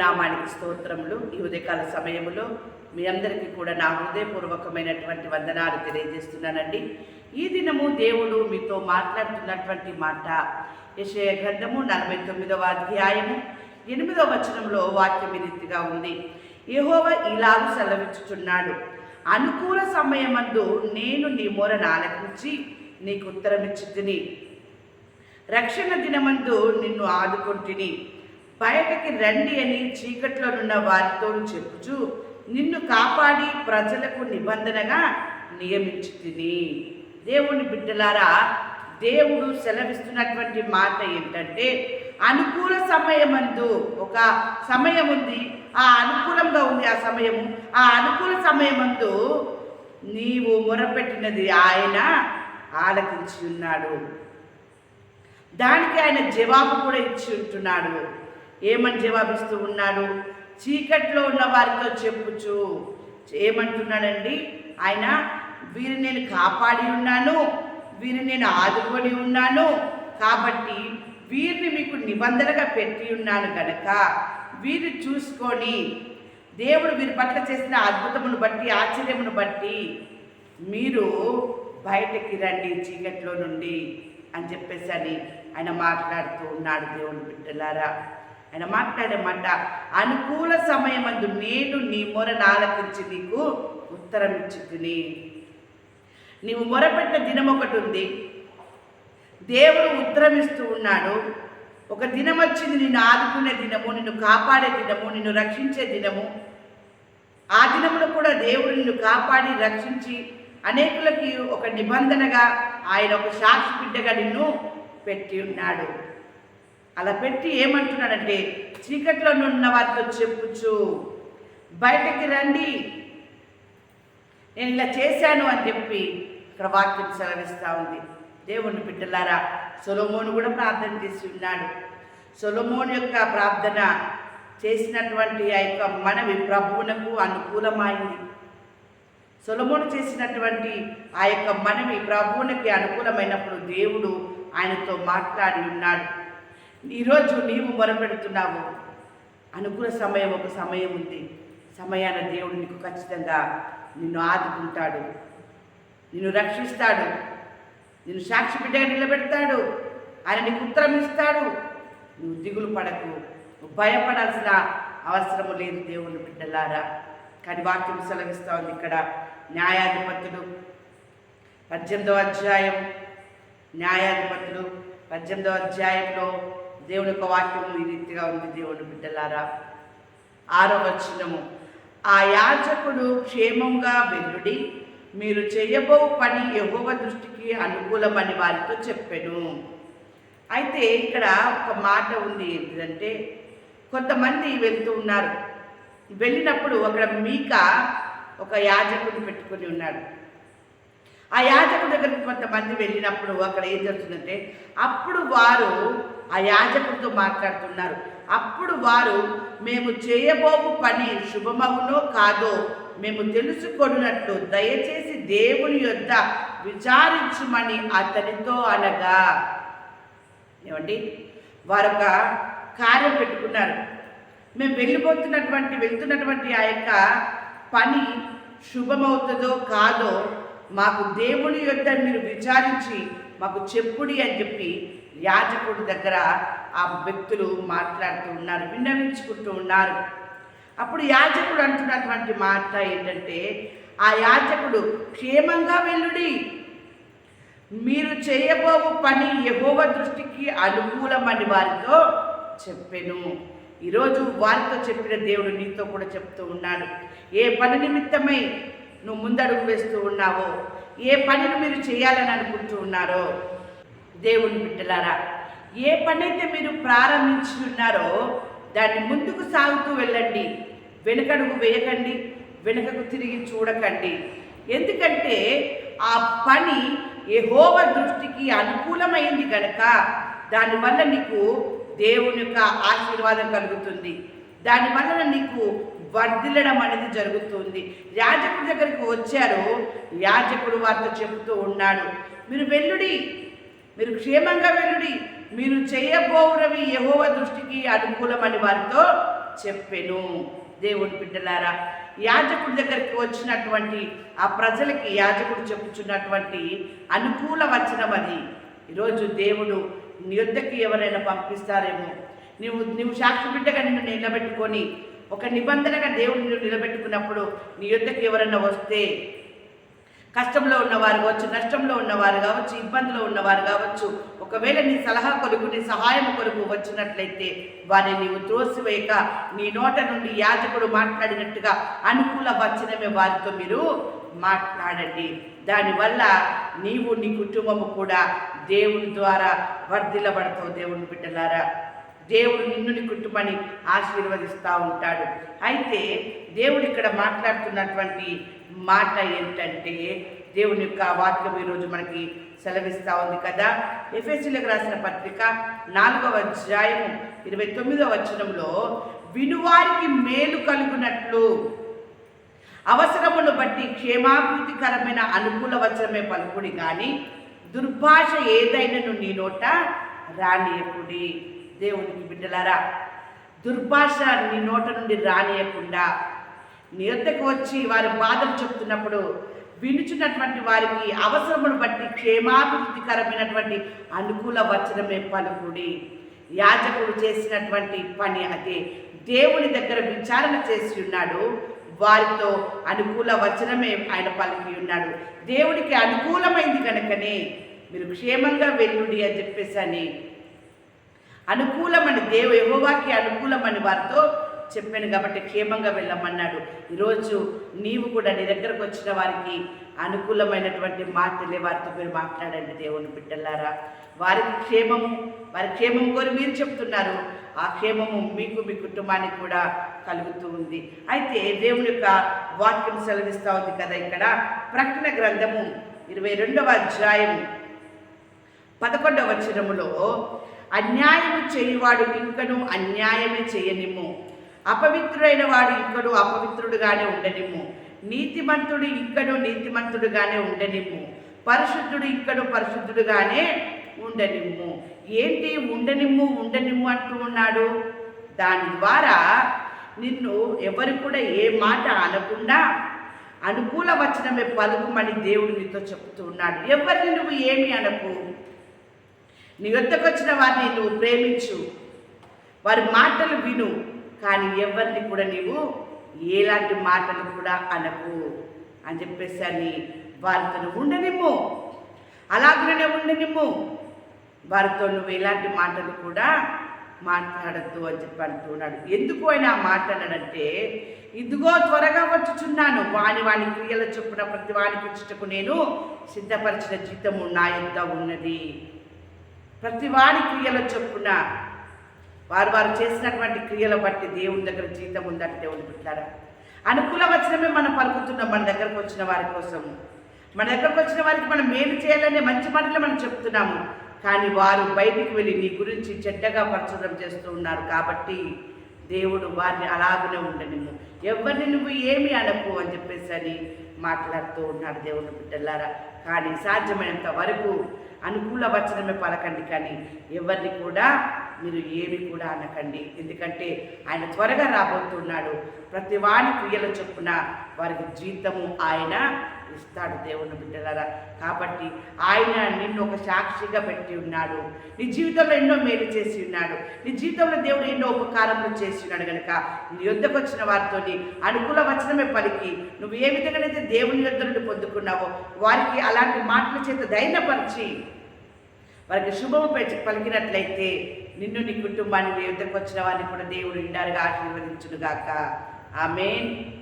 నామానికి స్తోత్రములు. ఈ ఉదయకాల సమయములో మీ అందరికీ కూడా నా హృదయపూర్వకమైనటువంటి వందనాలు తెలియజేస్తున్నానండి. ఈ దినము దేవుడు మీతో మాట్లాడుతున్నటువంటి మాట. యశయ గ్రంథము నలభై తొమ్మిదవ అధ్యాయము ఎనిమిదవ వచనంలో వాక్యం రీతిగా ఉంది. యహోవ ఇలాగ సెలవిచ్చుచున్నాడు. అనుకూల సమయమందు నేను నీ మొరను ఆలకించి నీకు ఉత్తరమిచ్చుతిని రక్షణ దినమందు నిన్ను ఆదుకుంటుని. బయటకి రండి అని చీకట్లోనున్న వారితో చెప్పుచు నిన్ను కాపాడి ప్రజలకు నిబంధనగా నియమించి తిని దేవుని బిడ్డలారా దేవుడు సెలవిస్తున్నటువంటి మాట ఏంటంటే అనుకూల సమయమందు ఒక సమయం ఉంది ఆ అనుకూలంగా ఉంది ఆ సమయము ఆ అనుకూల సమయమందు నీవు మొరపెట్టినది ఆయన ఆలకించి ఉన్నాడు. దానికి ఆయన జవాబు కూడా ఇచ్చి ఉంటున్నాడు. ఏమని జవాబిస్తూ ఉన్నాడు? చీకట్లో ఉన్న వారితో చెప్పుచు. ఏమంటున్నాడండి? ఆయన వీరిని నేను కాపాడి ఉన్నాను వీరిని నేను ఆదుకొని ఉన్నాను కాబట్టి వీరిని మీకు నిబంధనగా పెట్టి ఉన్నాను కనుక వీరిని చూసుకొని దేవుడు వీరి పట్ల చేసిన అద్భుతమును బట్టి ఆశ్చర్యమును బట్టి మీరు బయటకి రండి చీకట్లో నుండి అని చెప్పేసి అని ఆయన మాట్లాడుతూ ఉన్నాడు దేవుని బిడ్డలారా. ఆయన మాట్లాడమాట అనుకూల సమయమందు నేను నీ మొరను ఆలకించి నీకు ఉత్తరం ఇచ్చుకుని నీవు మొరపెట్టిన దినం ఒకటి ఉంది. దేవుడు ఉత్తరం ఇస్తూ ఉన్నాడు. ఒక దినం వచ్చింది నిన్ను ఆదుకునే దినము నిన్ను కాపాడే దినము నిన్ను రక్షించే దినము. ఆ దినమును కూడా దేవుడు నిన్ను కాపాడి రక్షించి అనేకులకి ఒక నిబంధనగా ఆయన ఒక సాక్షి బిడ్డగా నిన్ను పెట్టి ఉన్నాడు. అలా పెట్టి ఏమంటున్నాడంటే చీకట్లో ఉన్న వారితో చెప్పుచు బయటకి రండి. నేను ఇలా చేశాను అని చెప్పి ఇక్కడ వాక్యం సెలవిస్తూ ఉంది. దేవుని బిడ్డలారా సొలమోను కూడా ప్రార్థన చేసి ఉన్నాడు. సొలమోను యొక్క ప్రార్థన చేసినటువంటి ఆ యొక్క మనవి ప్రభువునకు అనుకూలమైంది. సొలమోను చేసినటువంటి ఆ యొక్క మనవి ప్రభువునికి అనుకూలమైనప్పుడు దేవుడు ఆయనతో మాట్లాడి ఉన్నాడు. ఈరోజు నీవు మొరపెడుతున్నావు. అనుకున్న సమయం ఒక సమయం ఉంది. సమయాన దేవుడు నీకు ఖచ్చితంగా నిన్ను ఆదుకుంటాడు. నిన్ను రక్షిస్తాడు. నిన్ను సాక్షి బిడ్డగా నిలబెడతాడు. ఆయన నీకు ఉత్తరం ఇస్తాడు. నువ్వు దిగులు పడకు. నువ్వు భయపడాల్సిన అవసరము లేదు దేవుని బిడ్డలారా. కానీ వాక్యం సెలవిస్తూ ఉంది ఇక్కడ. న్యాయాధిపతులు పద్దెనిమిదవ అధ్యాయం. న్యాయాధిపతులు పద్దెనిమిదవ అధ్యాయంలో దేవుని యొక్క వాక్యం ఈ రీతిగా ఉంది దేవుని బిడ్డలారా. ఆరో వచనము. ఆ యాజకుడు క్షేమంగా వెల్లుడి మీరు చేయబో పని యహోవ దృష్టికి అనుకూలమని వారితో చెప్పాను. అయితే ఇక్కడ ఒక మాట ఉంది ఏంటంటే కొంతమంది వెళ్తూ ఉన్నారు. వెళ్ళినప్పుడు అక్కడ మీక ఒక యాజకుడిని పెట్టుకొని ఉన్నాడు. ఆ యాజకుడి దగ్గరికి కొంతమంది వెళ్ళినప్పుడు అక్కడ ఏం జరుగుతుందంటే అప్పుడు వారు ఆ యాజకుడితో మాట్లాడుతున్నారు. అప్పుడు వారు మేము చేయబోవు పని శుభమవునో కాదో మేము తెలుసుకొనున్నట్లు దయచేసి దేవుని యొద్ద విచారించుమని అతనితో అనగా. ఏమండి? వారొక కార్యం పెట్టుకున్నారు. మేము వెళ్ళిపోతున్నటువంటి వెళ్తున్నటువంటి ఆ యొక్క పని శుభమవుతుందో కాదో మాకు దేవుని యొద్ద మీరు విచారించి మాకు చెప్పుడి అని చెప్పి యాజకుడి దగ్గర ఆ వ్యక్తులు మాట్లాడుతూ ఉన్నారు విన్నవించుకుంటూ ఉన్నారు. అప్పుడు యాజకుడు అంటున్నటువంటి మాట ఏంటంటే ఆ యాజకుడు క్షేమంగా వెళ్ళుడి. మీరు చేయబోవు పని యహోవ దృష్టికి అనుకూలమని వారితో చెప్పెను. ఈరోజు వారితో చెప్పిన దేవుడు నీతో కూడా చెప్తూ ఉన్నాడు. ఏ పని నిమిత్తమై నువ్వు ముందడుగు వేస్తూ ఉన్నావో? ఏ పనిని మీరు చేయాలని అనుకుంటూ ఉన్నారో? దేవుని బిడ్డలారా ఏ పని అయితే మీరు ప్రారంభించి ఉన్నారో దాన్ని ముందుకు సాగుతూ వెళ్ళండి. వెనుకడుగు వేయకండి వెనుకకు తిరిగి చూడకండి. ఎందుకంటే ఆ పని ఏహోవ దృష్టికి అనుకూలమైంది కనుక దానివల్ల నీకు దేవుని యొక్క ఆశీర్వాదం కలుగుతుంది. దానివల్ల నీకు వర్ధిల్లడం అనేది జరుగుతుంది. యాజకుడి దగ్గరికి వచ్చారు యాజకుడు వారితో చెబుతూ ఉన్నాడు మీరు వెల్లుడి మీరు క్షేమంగా వెల్లుడి మీరు చేయబోవునవి యహోవ దృష్టికి అనుకూలమని వారితో చెప్పెను. దేవుడి బిడ్డలారా యాజకుడి దగ్గరికి వచ్చినటువంటి ఆ ప్రజలకి యాజకుడు చెప్పుచున్నటువంటి అనుకూల వచనం అది. ఈరోజు దేవుడు నీ యొద్దకి ఎవరైనా పంపిస్తారేమో. నువ్వు నువ్వు సాక్షి బిడ్డగా నిన్ను నిలబెట్టుకొని ఒక నిబంధనగా దేవుడు నిన్ను నిలబెట్టుకున్నప్పుడు నీ యొద్దకి ఎవరైనా వస్తే కష్టంలో ఉన్నవారు కావచ్చు నష్టంలో ఉన్నవారు కావచ్చు ఇబ్బందిలో ఉన్నవారు కావచ్చు ఒకవేళ నీ సలహా కొరకు నీ సహాయం కొరకు వచ్చినట్లయితే వారిని నీవు త్రోసివేయక నీ నోట నుండి యాజకుడు మాట్లాడినట్టుగా అనుకూల వచనమే వారితో మీరు మాట్లాడండి. దానివల్ల నీవు నీ కుటుంబము కూడా దేవుని ద్వారా వర్ధిల్లబడతావు దేవుని బిడ్డలారా. దేవుడు నిన్ను కుట్టుమని కుటుంబాన్ని ఆశీర్వదిస్తూ ఉంటాడు. అయితే దేవుడు ఇక్కడ మాట్లాడుతున్నటువంటి మాట ఏంటంటే దేవుని యొక్క వాక్యం ఈరోజు మనకి సెలవిస్తూ ఉంది కదా. ఎఫ్ఎస్సీలకు రాసిన పత్రిక నాలుగవ అధ్యాయం ఇరవై తొమ్మిదవ వచనంలో వినువారికి మేలు కలుగునట్లు. అవసరమును బట్టి క్షేమాభివృద్ధికరమైన అనుకూల వచనమే పలుకుడి కానీ దుర్భాష ఏదైనను నీ నోట రానియకుడి. దేవునికి బిడ్డలారా దుర్భాష నీ నోట నుండి రానియకుండా నీ వద్దకు వచ్చి వారి బాధలు చెప్తున్నప్పుడు వినుచున్నటువంటి వారికి అవసరమును బట్టి క్షేమాభివృద్ధికరమైనటువంటి అనుకూల వచనమే పలుకుడి. యాజకుడు చేసినటువంటి పని అదే. దేవుని దగ్గర విచారణ చేసి ఉన్నాడు. వారితో అనుకూల వచనమే ఆయన పలికి ఉన్నాడు. దేవుడికి అనుకూలమైంది కనుకనే మీరు క్షేమంగా వెళ్ళుడి అని చెప్పేసి అని అనుకూలమని దేవు యహోవాకి అనుకూలమని వారితో చెప్పాను కాబట్టి క్షేమంగా వెళ్ళమన్నాడు. ఈరోజు నీవు కూడా నీ దగ్గరకు వచ్చిన వారికి అనుకూలమైనటువంటి మాటలే వారితో మీరు మాట్లాడండి దేవుని బిడ్డలారా. వారికి క్షేమము వారి క్షేమం కోరి మీరు చెప్తున్నారు. ఆ క్షేమము మీకు మీ కుటుంబానికి కూడా కలుగుతూ ఉంది. అయితే దేవుని యొక్క వాక్యం సెలవిస్తూ ఉంది కదా ఇక్కడ. ప్రకటన గ్రంథము ఇరవై రెండవ అధ్యాయం పదకొండవ వచనములో అన్యాయము చేయువాడు ఇంకను అన్యాయమే చేయనిమ్ము. అపవిత్రుడైన వాడు ఇంకను అపవిత్రుడుగానే ఉండనిమ్ము. నీతిమంతుడు ఇంకను నీతిమంతుడుగానే ఉండనిమ్ము. పరిశుద్ధుడు ఇంకను పరిశుద్ధుడుగానే ఉండనిమ్ము. ఏంటి ఉండనిమ్ము ఉండనిమ్ము అంటూ ఉన్నాడు? దాని ద్వారా నిన్ను ఎవరు కూడా ఏ మాట అనకుండా అనుకూల వచనమే పలుకుమని దేవుడు నీతో చెప్తూ ఉన్నాడు. ఎవరిని నువ్వు ఏమి అనకు? నీ వద్దకు వచ్చిన వారిని నువ్వు ప్రేమించు. వారి మాటలు విను కానీ ఎవరిని కూడా నీవు ఎలాంటి మాటలు కూడా అనకు అని చెప్పేసి అని వారితో నువ్వు ఉండనిమ్ము అలాగనే ఉండనిమ్ము వారితో నువ్వు ఎలాంటి మాటలు కూడా మాట్లాడద్దు అని చెప్పి అంటున్నాడు. ఎందుకు ఆయన మాట్లాడాడంటే ఇదిగో త్వరగా వచ్చుచున్నాను. వాని వాని క్రియల చొప్పున ప్రతి వానికి ఇచ్చుటకు నేను సిద్ధపరిచిన జీతము నా యొక్క ఉన్నది. ప్రతి వాడి క్రియల చొప్పున వారు వారు చేసినటువంటి క్రియల బట్టి దేవుని దగ్గర జీతం ఉందని దేవుని పెట్టారా అనుకూల వచనమే మనం పలుకుతున్నాం మన దగ్గరకు వచ్చిన వారి కోసం. మన దగ్గరకు వచ్చిన వారికి మనం మేలు చేయాలనే మంచి మాటలు మనం చెప్తున్నాము. కానీ వారు బయటికి వెళ్ళి నీ గురించి చెడ్డగా ప్రచురం చేస్తూ ఉన్నారు కాబట్టి దేవుడు వారిని అలాగనే నిన్ను ఎవరిని నువ్వు ఏమి అనకు అని చెప్పేసి అని మాట్లాడుతూ ఉన్నాడు దేవుని బిడ్డలారా. కానీ సాధ్యమైనంత వరకు అనుకూల వచనమే పలకండి కానీ ఎవరిని కూడా మీరు ఏమి కూడా అనకండి. ఎందుకంటే ఆయన త్వరగా రాబోతున్నాడు. ప్రతి వాని క్రియల చొప్పున వారికి జీతము ఆయన ఇస్తాడు దేవుని బిడ్డలారా. కాబట్టి ఆయన నిన్ను ఒక సాక్షిగా పెట్టి ఉన్నాడు. నీ జీవితంలో ఎన్నో మేలు చేసి ఉన్నాడు. నీ జీవితంలో దేవుడు ఎన్నో ఉపకారములు చేసి ఉన్నాడు కనుక నీ యుద్ధకు వచ్చిన వారితోని అనుకూల వచనమే పలికి నువ్వు ఏ విధంగానైతే దేవుని యుద్ధ నుండి పొందుకున్నావో వారికి అలాంటి మాటల చేత ధైర్యపరిచి వారికి శుభము పె- పలికినట్లయితే నిన్ను నీ కుటుంబాన్ని నీ యుద్ధకు వచ్చిన వారిని కూడా దేవుడు ఇండారుగా ఆశీర్వదించునుగాక. ఆమెన్.